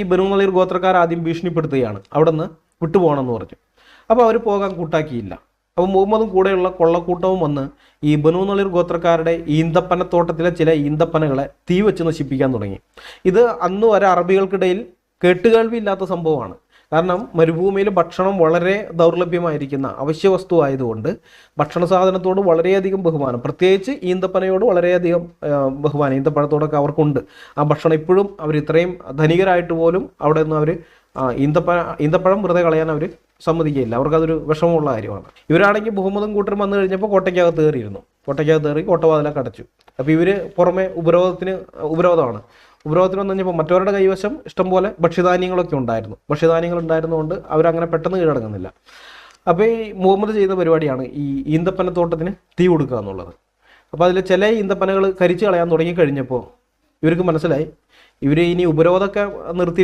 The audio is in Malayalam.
ഈ ബനു ഗോത്രക്കാർ ആദ്യം ഭീഷണിപ്പെടുത്തുകയാണ്. അവിടെ നിന്ന് വിട്ടുപോകണമെന്ന് പറഞ്ഞു. അപ്പോൾ അവർ പോകാൻ കൂട്ടാക്കിയില്ല. അപ്പോൾ മുഹമ്മദും കൂടെയുള്ള കൊള്ളക്കൂട്ടവും വന്ന് ഈ ബനു ഗോത്രക്കാരുടെ ഈന്തപ്പനത്തോട്ടത്തിലെ ചില ഈന്തപ്പനകളെ തീ വെച്ച് നശിപ്പിക്കാൻ തുടങ്ങി. ഇത് അന്ന് വരെ അറബികൾക്കിടയിൽ കേട്ടുകേൾവിയില്ലാത്ത സംഭവമാണ്. കാരണം മരുഭൂമിയിൽ ഭക്ഷണം വളരെ ദൗർലഭ്യമായിരിക്കുന്ന അവശ്യ വസ്തു ആയതുകൊണ്ട് ഭക്ഷണ സാധനത്തോട് വളരെയധികം ബഹുമാനം. പ്രത്യേകിച്ച് ഈന്തപ്പനയോട് വളരെയധികം ബഹുമാനം. ഈന്തപ്പഴത്തോടൊക്കെ അവർക്കുണ്ട്. ആ ഭക്ഷണം ഇപ്പോഴും അവർ ഇത്രയും ധനികരായിട്ട് പോലും അവിടെ നിന്ന് അവർ ഈന്തപ്പഴ ഈന്തപ്പഴം വെറുതെ കളയാൻ അവർ സമ്മതിക്കുകയില്ല. അവർക്കതൊരു വിഷമമുള്ള കാര്യമാണ്. ഇവരാണെങ്കിൽ മുഹമ്മദും കൂട്ടരും വന്നു കഴിഞ്ഞപ്പോൾ കോട്ടയ്ക്കകത്ത് കയറിയിരുന്നു. കോട്ടയ്ക്കകത്ത് കയറി കോട്ടവാതിലൊക്കെ അടച്ചു. അപ്പോൾ ഇവർ പുറമെ ഉപരോധത്തിന് ഉപരോധമാണ്. ഉപരോധത്തിന് വന്നു കഴിഞ്ഞപ്പോൾ മറ്റവരുടെ കൈവശം ഇഷ്ടംപോലെ ഭക്ഷ്യധാന്യങ്ങളൊക്കെ ഉണ്ടായിരുന്നു. ഭക്ഷ്യധാന്യങ്ങൾ ഉണ്ടായിരുന്നതുകൊണ്ട് അവരങ്ങനെ പെട്ടെന്ന് കീഴടങ്ങുന്നില്ല. അപ്പോൾ ഈ മുഹമ്മദ് ചെയ്ത പരിപാടിയാണ് ഈ ഈന്തപ്പനത്തോട്ടത്തിന് തീ കൊടുക്കുക എന്നുള്ളത്. അപ്പോൾ അതിൽ ചില ഈന്തപ്പനകൾ കരിച്ചു കളയാൻ തുടങ്ങിക്കഴിഞ്ഞപ്പോൾ ഇവർക്ക് മനസ്സിലായി. ഇവർ ഇനി ഉപരോധമൊക്കെ നിർത്തി